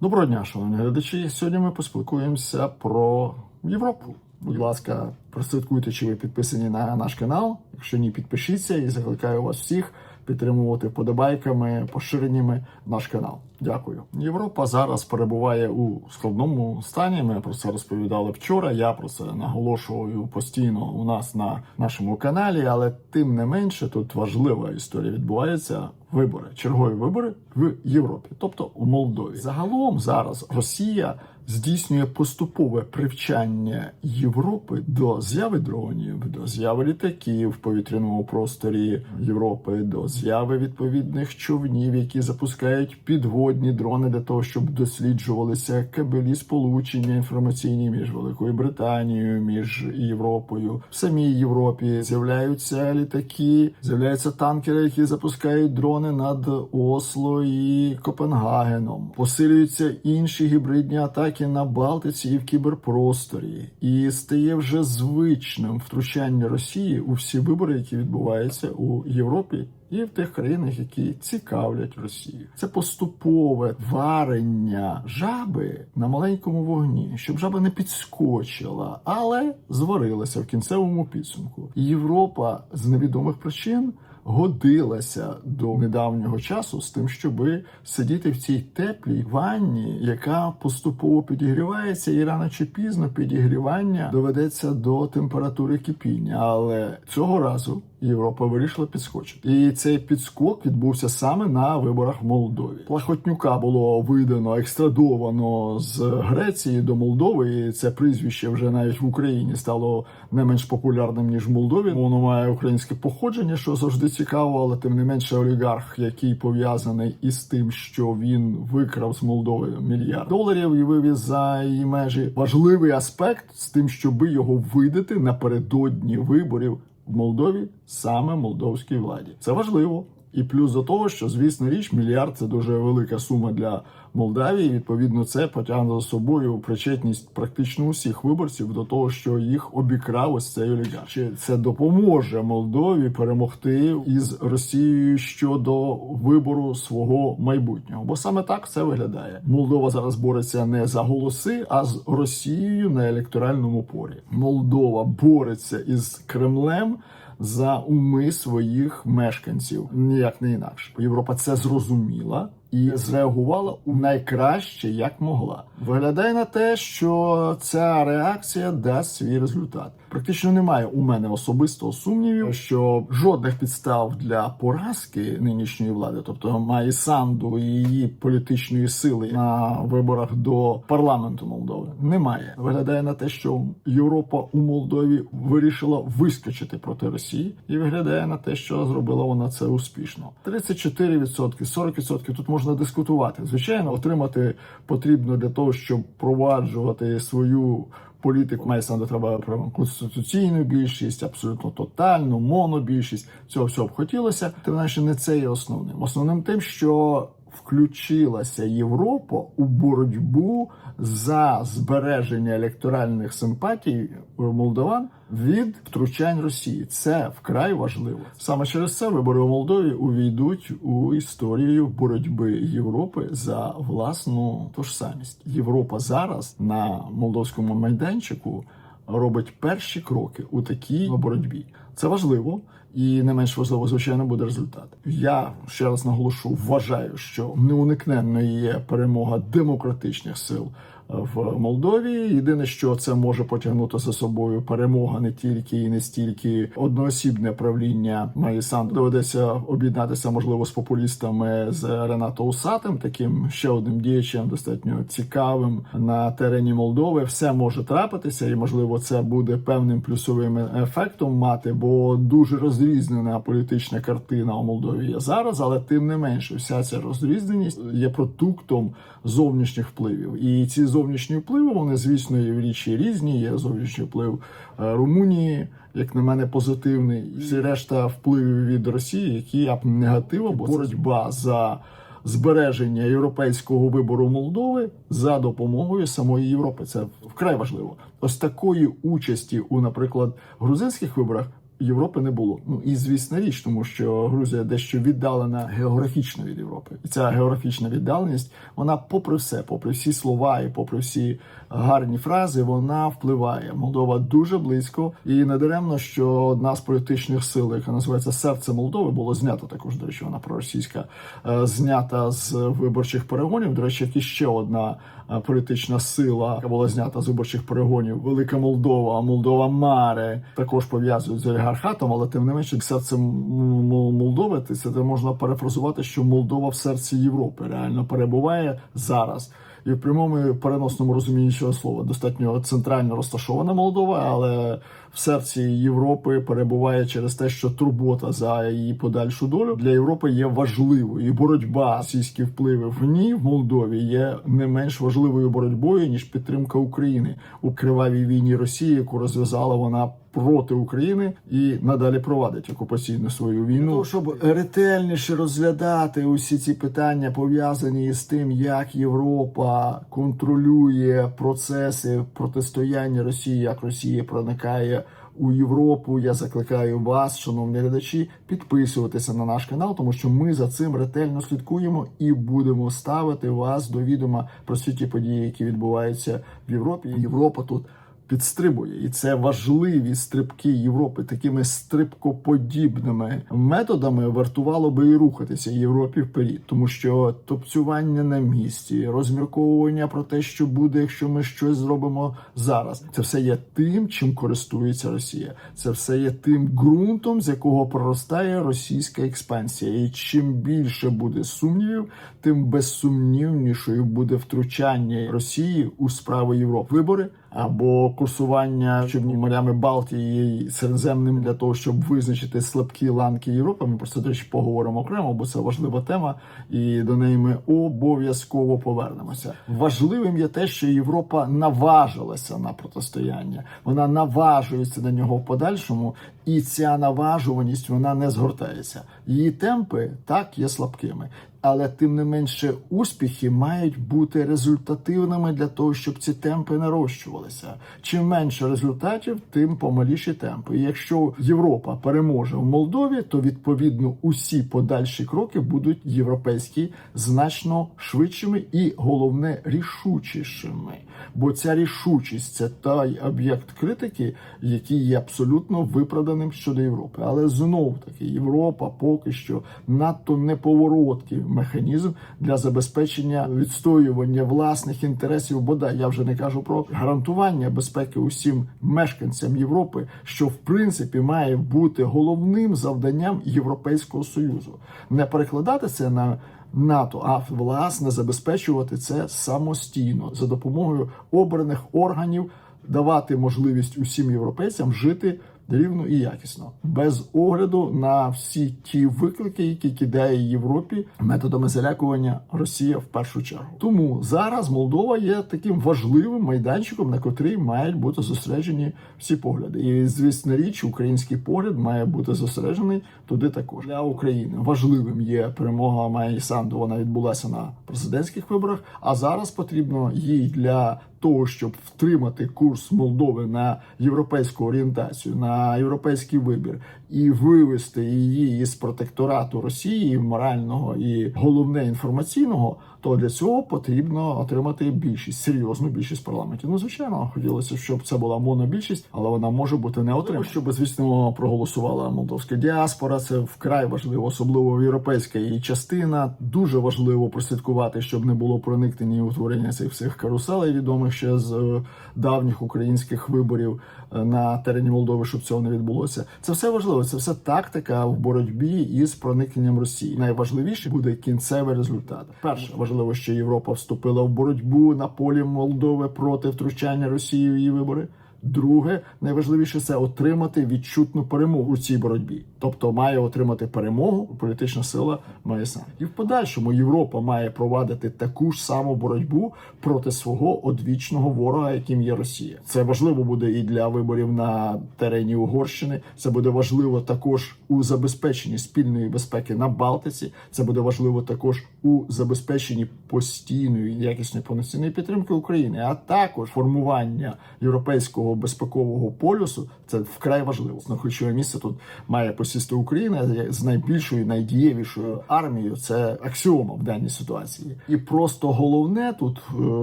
Доброго дня, шановні глядачі. Сьогодні ми поспілкуємося про Європу. Будь ласка, прослідкуйте, чи ви підписані на наш канал. Якщо ні, підпишіться і закликаю вас всіх підтримувати вподобайками, поширеннями наш канал. Дякую. Європа зараз перебуває у складному стані. Ми про це розповідали вчора. Я про це наголошую постійно у нас на нашому каналі, але тим не менше тут важлива історія відбувається. Вибори, чергові вибори в Європі, тобто у Молдові. Загалом зараз Росія здійснює поступове привчання Європи до зяви дронів, до зяви літаків в повітряному просторі Європи, до зяви відповідних човнів, які запускають підводні дрони для того, щоб досліджувалися кабелі сполучення інформаційні між Великою Британією, між Європою. В самій Європі з'являються літаки, з'являються танкери, які запускають дрони над Осло і Копенгагеном. Посилюються інші гібридні атаки на Балтиці і в кіберпросторі, і стає вже звичним втручання Росії у всі вибори, які відбуваються у Європі. І в тих країнах, які цікавлять Росію, це поступове варення жаби на маленькому вогні, щоб жаба не підскочила, але зварилася в кінцевому підсумку. Європа з невідомих причин годилася до недавнього часу з тим, щоби сидіти в цій теплій ванні, яка поступово підігрівається, і рано чи пізно підігрівання доведеться до температури кипіння. Але цього разу Європа вирішила підскочити, і цей підскок відбувся саме на виборах в Молдові. Плахотнюка було видано екстрадовано з Греції до Молдови. і Це прізвище вже навіть в Україні стало не менш популярним ніж в Молдові. Воно має українське походження, що завжди цікаво, але тим не менше олігарх, який пов'язаний із тим, що він викрав з Молдови мільярд доларів і вивіз за її межі. Важливий аспект з тим, щоби його видати напередодні виборів в Молдові саме молдовській владі. Це важливо. І плюс до того, що звісно річ, мільярд це дуже велика сума для Молдавії. Відповідно, це потягне за собою причетність практично усіх виборців до того, що їх обікрав ось цей олігарх. Чи Це допоможе Молдові перемогти із Росією щодо вибору свого майбутнього. Бо саме так це виглядає. Молдова зараз бореться не за голоси, а з Росією на електоральному полі. Молдова бореться із Кремлем за уми своїх мешканців, ніяк не інакше. Європа це зрозуміла і зреагувала у найкраще, як могла. Виглядає на те, що ця реакція дасть свій результат. Практично немає у мене особистого сумнівів, що жодних підстав для поразки нинішньої влади, тобто має санду і її політичної сили на виборах до парламенту Молдови, немає. Виглядає на те, що Європа у Молдові вирішила вискочити проти Росії, і виглядає на те, що зробила вона це успішно. 34%, 40% тут можна дискутувати. Звичайно, отримати потрібно для того, щоб проваджувати свою. Політику має саме треба про конституційну більшість, абсолютно тотальну, монобільшість. Цього всього б хотілося. Тим не не це є основним. Основним тим, що включилася Європа у боротьбу за збереження електоральних симпатій молдаван від втручань Росії. Це вкрай важливо. Саме через це вибори у Молдові увійдуть у історію боротьби Європи за власну ту ж самість. Європа зараз на молдовському майданчику робить перші кроки у такій боротьбі. Це важливо. І не менш важливо, звичайно, буде результат. Я ще раз наголошу, вважаю, що неуникненною є перемога демократичних сил в Молдові. Єдине, що це може потягнути за собою перемога не тільки і не стільки одноосібне правління Майсан доведеться об'єднатися, можливо, з популістами з Ренато Усатим, таким ще одним діячем, достатньо цікавим на терені Молдови. Все може трапитися, і можливо, це буде певним плюсовим ефектом мати, бо дуже розрізнена політична картина у Молдові є зараз, але тим не менше, вся ця розрізненість є продуктом зовнішніх впливів, і ці зовнішні впливи, вони, звісно, є в річі різні. Є зовнішній вплив е, Румунії, як на мене, позитивний. І всі решта впливів від Росії, які я негативно, бо боротьба за збереження європейського вибору Молдови за допомогою самої Європи. Це вкрай важливо. Ось такої участі у, наприклад, грузинських виборах Європи не було. Ну і звісно річ, тому що Грузія дещо віддалена географічно від Європи, і ця географічна віддаленість, вона, попри все, попри всі слова і попри всі гарні фрази, вона впливає. Молдова дуже близько, і не даремно, що одна з політичних сил, яка називається серце Молдови, було знято також. До речі, вона проросійська е, знята з виборчих перегонів. До речі, як і ще одна е, політична сила, яка була знята з виборчих перегонів, Велика Молдова, Молдова Маре, також пов'язують з олігархатом, але тим не менше, серце Молдови, це можна перефразувати, що Молдова в серці Європи реально перебуває зараз. І в прямому переносному розумінні цього слова достатньо центрально розташована Молдова, але в серці Європи перебуває через те, що турбота за її подальшу долю для Європи є важливою. І боротьба російські впливи в ній в Молдові є не менш важливою боротьбою ніж підтримка України у кривавій війні Росії, яку розв'язала вона проти України і надалі провадить окупаційну свою війну, Тому, щоб ретельніше розглядати усі ці питання пов'язані з тим, як Європа контролює процеси протистояння Росії, як Росія проникає. У Європу я закликаю вас, шановні глядачі, підписуватися на наш канал, тому що ми за цим ретельно слідкуємо і будемо ставити вас до відома про всі ті події, які відбуваються в Європі. Європа тут підстрибує, і це важливі стрибки Європи такими стрибкоподібними методами вартувало би і рухатися Європі вперед, тому що топцювання на місці, розмірковування про те, що буде, якщо ми щось зробимо зараз, це все є тим, чим користується Росія. Це все є тим ґрунтом, з якого проростає російська експансія. І чим більше буде сумнівів, тим безсумнівнішою буде втручання Росії у справи Європи. Вибори або курсування морями Балтії і Середземним для того, щоб визначити слабкі ланки Європи. Ми про це речі поговоримо окремо, бо це важлива тема, і до неї ми обов'язково повернемося. Важливим є те, що Європа наважилася на протистояння, вона наважується на нього в подальшому, і ця наважуваність вона не згортається. Її темпи так є слабкими. Але тим не менше успіхи мають бути результативними для того, щоб ці темпи нарощувалися. Чим менше результатів, тим помаліші темпи. І якщо Європа переможе в Молдові, то відповідно усі подальші кроки будуть європейські значно швидшими і головне рішучішими. Бо ця рішучість це той об'єкт критики, який є абсолютно виправданим щодо Європи. Але знов таки Європа поки що надто неповороткий механізм для забезпечення відстоювання власних інтересів. Бодай я вже не кажу про гарантування безпеки усім мешканцям Європи, що в принципі має бути головним завданням Європейського союзу, не перекладати це на. НАТО, а власне забезпечувати це самостійно за допомогою обраних органів, давати можливість усім європейцям жити рівно і якісно, без огляду на всі ті виклики, які кидає Європі методами залякування Росія в першу чергу. Тому зараз Молдова є таким важливим майданчиком, на котрий мають бути зосереджені всі погляди. І звісно річ, український погляд має бути зосереджений туди також для України. Важливим є перемога Майї Санду. Вона відбулася на президентських виборах. А зараз потрібно їй для того, щоб втримати курс Молдови на європейську орієнтацію, на європейський вибір і вивести її із протекторату Росії морального і головне інформаційного, то для цього потрібно отримати більшість, серйозну більшість в парламенті. Ну звичайно, хотілося, щоб це була монобільшість, але вона може бути не отримана. Щоб звісно проголосувала молдовська діаспора. Це вкрай важливо, особливо європейська її частина. Дуже важливо прослідкувати, щоб не було проникнення і утворення цих всіх каруселей, відомих ще з е, давніх українських виборів е, на терені Молдови, щоб цього не відбулося. Це все важливо. Це все тактика в боротьбі із проникненням Росії. Найважливіше буде кінцевий результат. Перше важливо, що Європа вступила в боротьбу на полі Молдови проти втручання Росії в її вибори. Друге, найважливіше це отримати відчутну перемогу у цій боротьбі. Тобто має отримати перемогу політична сила МСН. І в подальшому Європа має провадити таку ж саму боротьбу проти свого одвічного ворога, яким є Росія. Це важливо буде і для виборів на терені Угорщини. Це буде важливо також у забезпеченні спільної безпеки на Балтиці. Це буде важливо також у забезпеченні постійної якісної повноцінної підтримки України, а також формування європейського безпекового полюсу. Це вкрай важливо. На ключове місце тут має посісти Україна з найбільшою, найдієвішою армією. Це аксіома в даній ситуації. І просто головне тут е,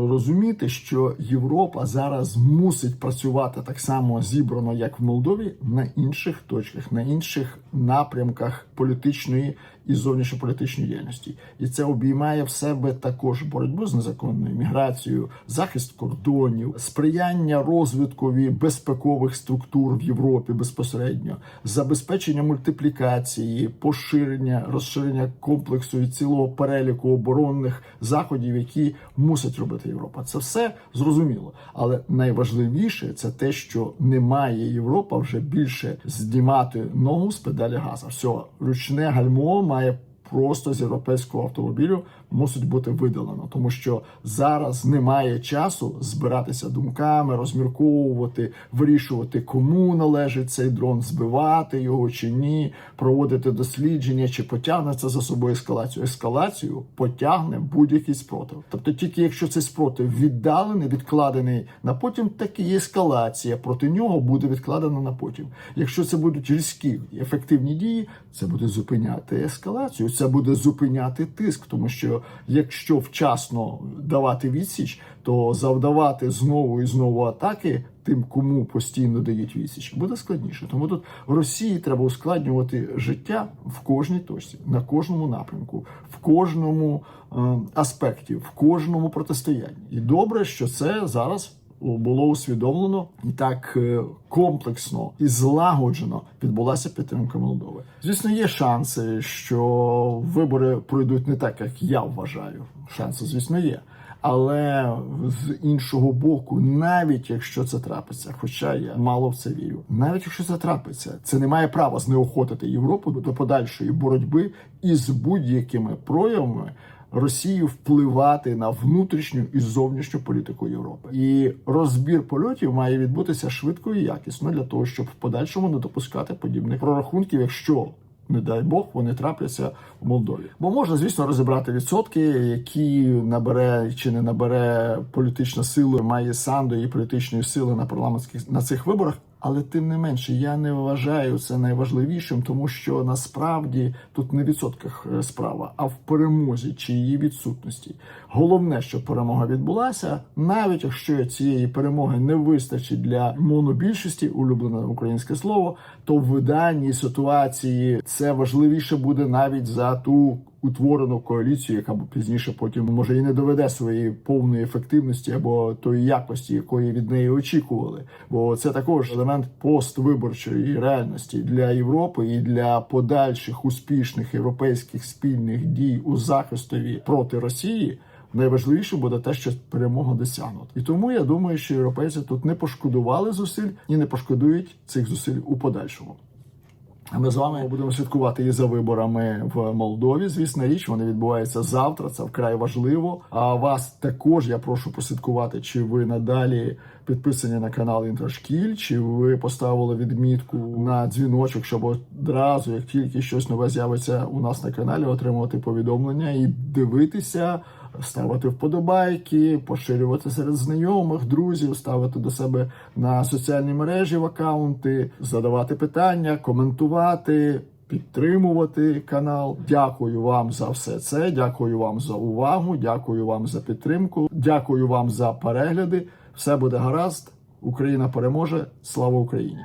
розуміти, що Європа зараз мусить працювати так само зібрано, як в Молдові, на інших точках, на інших напрямках політичної і зовнішньополітичної діяльності, і це обіймає в себе також боротьбу з незаконною міграцією, захист кордонів, сприяння розвиткові безпекових структур в Європі безпосередньо, забезпечення мультиплікації, поширення, розширення комплексу і цілого переліку оборонних заходів, які мусить робити Європа. Це все зрозуміло, але найважливіше це те, що немає Європа вже більше здіймати ногу з педалі газа. Все, ручне гальмо має просто з європейського автомобілю мусить бути видалено, тому що зараз немає часу збиратися думками, розмірковувати, вирішувати, кому належить цей дрон, збивати його чи ні, проводити дослідження, чи потягне це за собою ескалацію. Ескалацію потягне будь-який спротив. Тобто, тільки якщо цей спротив віддалений, відкладений на потім, так і ескалація проти нього буде відкладена на потім. Якщо це будуть різкі ефективні дії, це буде зупиняти ескалацію, це буде зупиняти тиск, тому що якщо вчасно давати відсіч, то завдавати знову і знову атаки тим, кому постійно дають відсіч, буде складніше. Тому тут Росії треба ускладнювати життя в кожній точці, на кожному напрямку, в кожному е, аспекті, в кожному протистоянні. І добре, що це зараз було усвідомлено і так е, комплексно і злагоджено відбулася підтримка Молдови. Звісно, є шанси, що вибори пройдуть не так, як я вважаю. Шанси, звісно, є. Але з іншого боку, навіть якщо це трапиться, хоча я мало в це вірю, навіть якщо це трапиться, це не має права знеохотити Європу до подальшої боротьби із будь-якими проявами. Росію впливати на внутрішню і зовнішню політику Європи, і розбір польотів має відбутися швидко і якісно для того, щоб в подальшому не допускати подібних прорахунків, якщо не дай Бог, вони трапляться в Молдові. Бо можна, звісно, розібрати відсотки, які набере чи не набере політична сила, має Санду і політичної сили на парламентських на цих виборах. Але тим не менше, я не вважаю це найважливішим, тому що насправді тут не в відсотках е, справа, а в перемозі чи її відсутності. Головне, щоб перемога відбулася, навіть якщо цієї перемоги не вистачить для монобільшості, улюблене українське слово, то в даній ситуації це важливіше буде навіть за ту утворену коаліцію, яка пізніше потім може і не доведе своєї повної ефективності або тої якості, якої від неї очікували. Бо це також елемент поствиборчої реальності для Європи і для подальших успішних європейських спільних дій у захистові проти Росії. Найважливіше буде те, що перемога досягнута. І тому я думаю, що європейці тут не пошкодували зусиль і не пошкодують цих зусиль у подальшому. Ми з вами будемо слідкувати і за виборами в Молдові. Звісно, річ вони відбуваються завтра. Це вкрай важливо. А вас також я прошу послідкувати, чи ви надалі підписані на канал Інтершкіль, чи ви поставили відмітку на дзвіночок, щоб одразу, як тільки щось нове з'явиться у нас на каналі, отримувати повідомлення і дивитися. Ставити вподобайки, поширювати серед знайомих, друзів, ставити до себе на соціальні мережі в акаунти, задавати питання, коментувати, підтримувати канал. Дякую вам за все це. Дякую вам за увагу. Дякую вам за підтримку. Дякую вам за перегляди. Все буде гаразд. Україна переможе. Слава Україні!